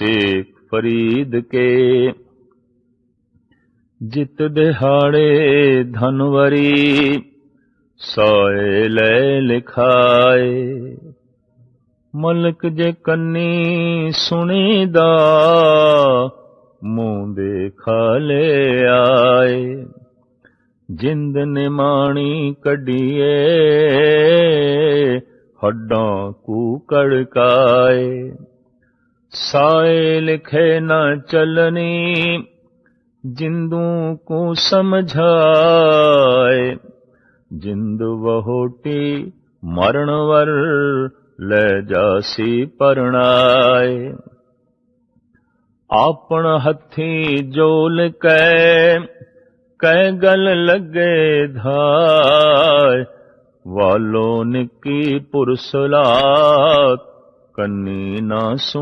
ਸੇਖ ਫਰੀਦ ਕੇ। ਜਿਤ ਦਿਹਾੜੇ ਧਨਵਰੀ ਸੋਏ ਲੈ ਲਿਖਾਏ। ਮਲਕ ਜੇ ਕੰਨੀ ਸੁਣੀਦਾ ਮੂੰਹ ਦੇਖਾ ਲੈ ਆਏ। ਜਿੰਦ ਨਿਮਾਣੀ ਕੱਢੀਏ, ਹੱਡਾਂ ਕੂਕੜ ਕਾਏ ਸਾਏ ਲਿਖੇ ਨਾ ਚਲਨੀ, ਜਿੰਦੂ ਕੋ ਸਮਝਾਏ। ਜਿੰਦ ਵਹੋਟੀ ਮਰਨ ਵਰ ਲੈ ਜਾਸੀ ਪਰਣਾਏ। ਆਪਣ ਹੱਥੀ ਜੋਲ ਕੈ ਕੈ ਗਲ ਲੱਗੇ ਧਾਇ ਵਾਲੋ ਨਿੱਕੀ ਪੁਰਸਲਾਤ ਕੰਨੀ ਨਾ ਸੁ